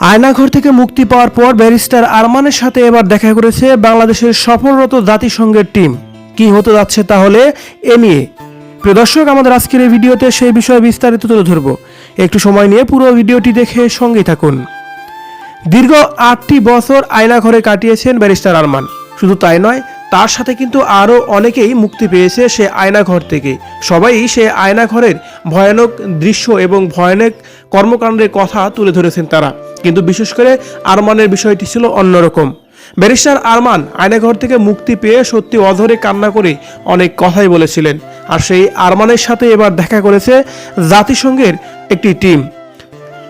আয়নাঘর থেকে মুক্তি পাওয়ার পর ব্যারিস্টার আরমানের সাথে এবার দেখা করেছে বাংলাদেশের সফলরত জাতিসংঘের টিম। কি হতে যাচ্ছে তাহলে? এ নিয়ে। প্রিয় দর্শক, আমাদের আজকের এই ভিডিওতে সেই বিষয়ে বিস্তারিত তুলে ধরবো। একটু সময় নিয়ে পুরো ভিডিওটি দেখে সঙ্গেই থাকুন। দীর্ঘ আটটি বছর আয়নাঘরে কাটিয়েছেন ব্যারিস্টার আরমান। শুধু তাই নয় তার সাথে কিন্তু আরও অনেকেই মুক্তি পেয়েছে সে আয়নাঘর থেকে। সবাই সে আয়নাঘরের ভয়ানক দৃশ্য এবং ভয়ানক কর্মকাণ্ডের কথা তুলে ধরেছেন তারা। কিন্তু বিশেষ করে আরমানের বিষয়টি ছিল অন্যরকম। ব্যারিস্টার আরমান আয়নাঘর থেকে মুক্তি পেয়ে সত্যি অধরে কান্না করে অনেক কথাই বলেছিলেন। আর সেই আরমানের সাথে এবার দেখা করেছে জাতিসংঘের একটি টিম।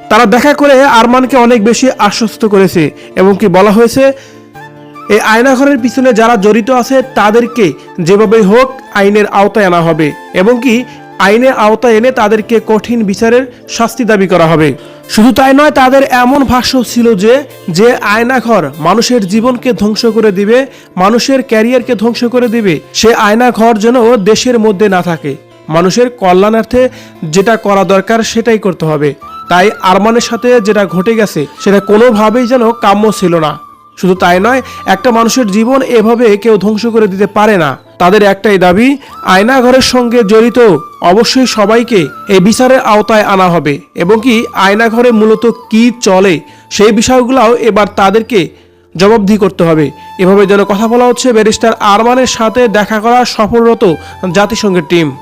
তারা দেখা করে আরমানকে অনেক বেশি আশ্বস্ত করেছে এবং কি বলা হয়েছে এই আয়নাঘরের পিছনে যারা জড়িত আছে, তাদেরকে যেভাবে হোক আইনের আওতায় আনা হবে এবং কি আইনের আওতায় এনে তাদেরকে কঠিন বিচারের শাস্তি দাবি করা হবে। শুধু তাই নয়, তাদের এমন ভাষ্য ছিল যে যে আয়নাঘর মানুষের জীবনকে ধ্বংস করে দিবে, মানুষের ক্যারিয়ারকে ধ্বংস করে দিবে, সে আয়নাঘর যেন দেশের মধ্যে না থাকে। মানুষের কল্যাণার্থে যেটা করা দরকার সেটাই করতে হবে। তাই আরমানের সাথে যেটা ঘটে গেছে, সেটা কোনোভাবেই যেন কাম্য ছিল না। শুধু তাই নয়, একটা মানুষের জীবন এভাবে কেউ ধ্বংস করে দিতে পারে না। তাদের একটাই দাবি আয়নাঘরের সঙ্গে জড়িত অবশ্যই সবাইকে এই বিচারের আওতায় আনা হবে। এবং কি আয়নাঘরে মূলত কি চলে সেই বিষয়গুলোও এবার তাদেরকে জবাবদিহি করতে হবে। এভাবে যেন কথা বলা হচ্ছে ব্যারিস্টার আরমানের সাথে দেখা করা সফলরত জাতিসংঘের টিম।